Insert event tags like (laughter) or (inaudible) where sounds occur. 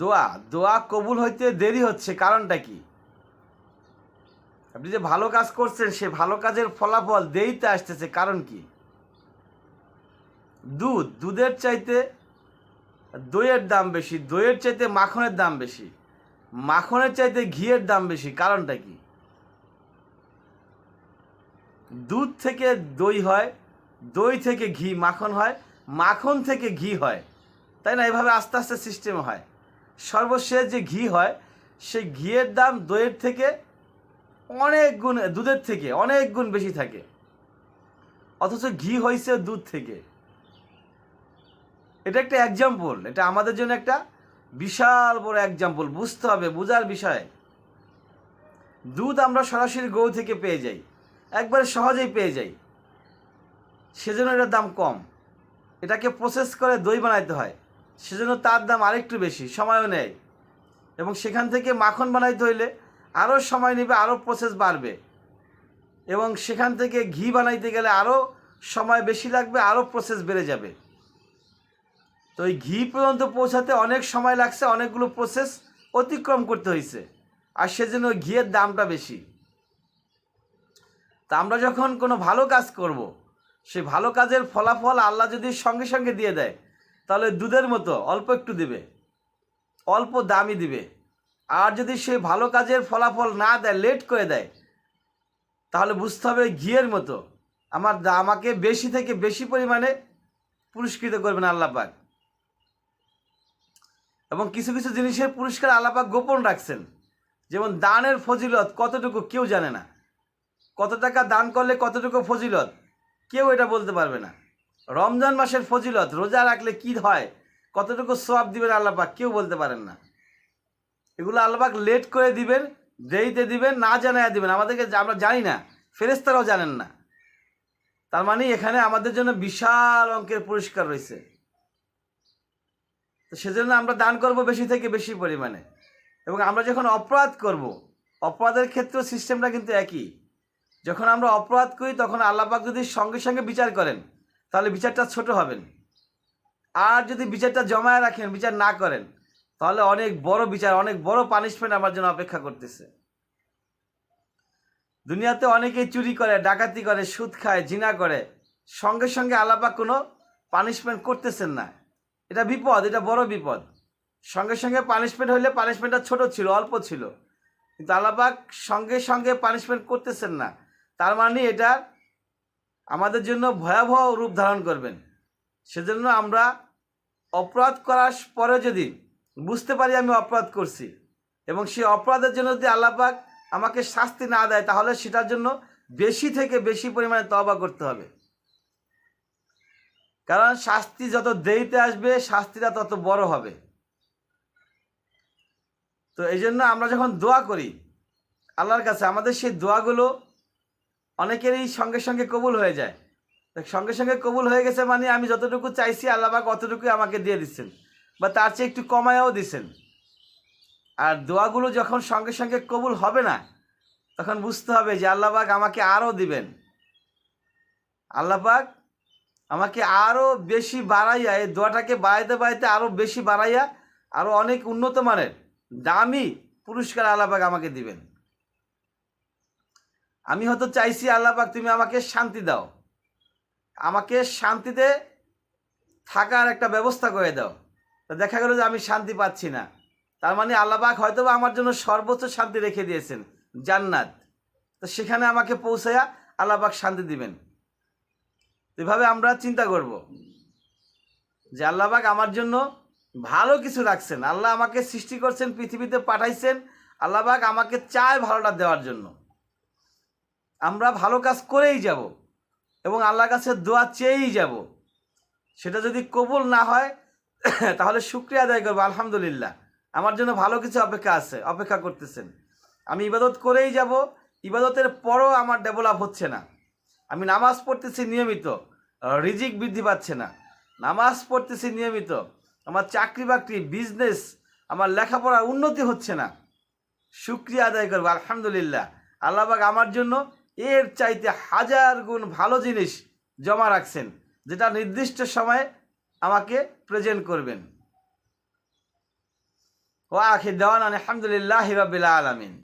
দোয়া দোয়া কবুল হইতে দেরি হচ্ছে, কারণটা কি? আপনি যে ভালো কাজ করছেন, সে ভালো কাজের ফলাফল দেরিতে আসতেছে, কারণ কি? দুধ, দুধের চাইতে দইয়ের দাম বেশি, দইয়ের চাইতে মাখনের দাম বেশি, মাখনের চাইতে ঘিয়ের দাম বেশি, কারণটা কি? দুধ থেকে দই হয়, দই থেকে ঘি, মাখন হয়, মাখন থেকে ঘি হয়, তাই না? এভাবে আস্তে আস্তে সিস্টেম হয়। সর্বশেষ যে ঘি হয়, সেই ঘিয়ের দাম দইয়ের থেকে অনেক গুণ, দুধের থেকে অনেক গুণ বেশি থাকে। অথচ ঘি হয়েছে দুধ থেকে। এটা একটা এক্সাম্পল এটা আমাদের জন্য একটা বিশাল বড় এক্সাম্পল বুঝতে হবে, বোঝার বিষয়। দুধ আমরা সরাসরি গৌ থেকে পেয়ে যাই, একবারে সহজেই পেয়ে যাই। সেজন্য এটার দাম কম। এটাকে প্রসেস করে দই বানাইতে হয়। সেজন্য তার দাম আরেকটু বেশি, সময়ও নেয় এবং সেখান থেকে মাখন বানাইতে হইলে আরও সময় নেবে আরও প্রসেস বাড়বে। এবং সেখান থেকে ঘি বানাইতে গেলে আরও সময় বেশি লাগবে আরও প্রসেস বেড়ে যাবে। তো এই ঘি পর্যন্ত পৌঁছাতে অনেক সময় লাগছে, অনেকগুলো প্রসেস অতিক্রম করতে হয়েছে আর সেজন্য ঘিয়ের দামটা বেশি। তা আমরা যখন কোনো ভালো কাজ করব। সেই ভালো কাজের ফলাফল আল্লাহ যদি সঙ্গে সঙ্গে দিয়ে দেয় তাহলে দুধের মতো অল্প একটু দিবে, অল্প দামি দিবে। আর যদি সে ভালো কাজের ফলাফল না দেয় লেট করে দেয়, তাহলে বুঝতে হবে ঘিয়ের মতো। আমার আমাকে বেশি থেকে বেশি পরিমাণে পুরস্কৃত করবেন আল্লাপাক। এবং কিছু কিছু জিনিসের পুরস্কার আল্লাপাক গোপন রাখছেন। যেমন দানের ফজিলত কতটুকু কেউ জানে না। কত টাকা দান করলে কতটুকু ফজিলত, কেউ এটা বলতে পারবে না। রমজান মাসের ফজিলত, রোজা রাখলে কি হয়? কতটুকু সব দিবেন আল্লাপাক? কেউ বলতে পারেন না। এগুলো আল্লাপাক লেট করে দিবেন, দেরিতে দিবেন, না জানায় দিবেন। আমাদেরকে আমরা জানি না ফেরেস্তারাও জানেন না। তার মানে এখানে আমাদের জন্য বিশাল অঙ্কের পুরস্কার রয়েছে। তো সেজন্য আমরা দান করব বেশি থেকে বেশি পরিমাণে। এবং আমরা যখন অপরাধ করব, অপরাধের ক্ষেত্রে সিস্টেমটা কিন্তু একই। যখন আমরা অপরাধ করি, তখন আল্লাপাক যদি সঙ্গে সঙ্গে বিচার করেন তাহলে বিচারটা ছোট হবেন। আর যদি বিচারটা জমায় রাখেন, বিচার না করেন, তাহলে অনেক বড় বিচার, অনেক বড় পানিশমেন্ট আমার জন্য অপেক্ষা করতেছে। দুনিয়াতে অনেকেই চুরি করে, ডাকাতি করে, সুদ খায়, জিনা করে, সঙ্গে সঙ্গে আলাপা কোনো পানিশমেন্ট করতেছেন না। এটা বিপদ, এটা বড় বিপদ। সঙ্গে সঙ্গে পানিশমেন্ট হইলে পানিশমেন্টটা ছোট ছিল, অল্প ছিল। কিন্তু আলাপাক সঙ্গে সঙ্গে পানিশমেন্ট করতেছেন না। তার মানে এটা আমাদের জন্য ভয়াবহ রূপ ধারণ করবেন। সেজন্য আমরা অপরাধ করার পরে যদি বুঝতে পারি আমি অপরাধ করছি এবং সেই অপরাধের জন্য যদি আল্লাপাক আমাকে শাস্তি না দেয়, তাহলে সেটার জন্য বেশি থেকে বেশি পরিমাণে তবা করতে হবে। কারণ শাস্তি যত দেরিতে আসবে, শাস্তিটা তত বড় হবে। তো এই জন্য আমরা যখন দোয়া করি, আল্লাহর কাছে আমাদের সেই দোয়াগুলো অনেকেরই সঙ্গে সঙ্গে কবুল হয়ে যায়। সঙ্গে সঙ্গে কবুল হয়ে গেছে মানে আমি যতটুকু চাইছি আল্লাহবাক অতটুকুই আমাকে দিয়ে দিচ্ছেন। বা তার চেয়ে একটু কমায়াও দিচ্ছেন। আর দোয়াগুলো যখন সঙ্গে সঙ্গে কবুল হবে না, তখন বুঝতে হবে যে আল্লাহবাক আমাকে আরও দিবেন। আল্লাহবাক আমাকে আরও বেশি বাড়াইয়া, এই দোয়াটাকে বাড়াইতে বাড়াইতে আরও বেশি বাড়াইয়া আরও অনেক উন্নত মানের, দামি পুরস্কার আল্লাহবাক আমাকে দিবেন। আমি হয়তো চাইছি আল্লাহবাক তুমি আমাকে শান্তি দাও। আমাকে শান্তিতে থাকার একটা ব্যবস্থা করে দাও। তো দেখা গেল যে আমি শান্তি পাচ্ছি না। তার মানে আল্লাহবাক হয়তো আমার জন্য সর্বোচ্চ শান্তি রেখে দিয়েছেন, জান্নাত। তো সেখানে আমাকে পৌঁছায়া আল্লাহবাক শান্তি দিবেন। এভাবে আমরা চিন্তা করব যে আল্লাহবাক আমার জন্য ভালো কিছু রাখছেন। আল্লাহ আমাকে সৃষ্টি করছেন, পৃথিবীতে পাঠাইছেন। আল্লাহবাক আমাকে চায় ভালোটা দেওয়ার জন্য। আমরা ভালো কাজ করেই যাব এবং আল্লাহর কাছে দোয়া চেয়েই যাব। সেটা যদি কবুল না হয়, (coughs) তাহলে শুক্রিয়া আদায় করব, আলহামদুলিল্লাহ। আমার জন্য ভালো কিছু অপেক্ষা আছে, অপেক্ষা করতেছেন। আমি ইবাদত করেই যাব, ইবাদতের পরও আমার ডেভেলপ হচ্ছে না। আমি নামাজ পড়তেছি নিয়মিত, রিজিক বৃদ্ধি পাচ্ছে না। নামাজ পড়তেছি নিয়মিত, আমার চাকরি বাকরি বিজনেস, আমার লেখাপড়ার উন্নতি হচ্ছে না। শুক্রিয়া আদায় করব, আলহামদুলিল্লাহ। আল্লাহবাক আমার জন্য এর চাইতে হাজার গুণ ভালো জিনিস জমা রাখছেন, যেটা নির্দিষ্ট সময়ে আমাকে প্রেজেন্ট করবেন। ও আখি দেওয়ান আলহামদুলিল্লাহ হিবাবিল্লা আলমিন।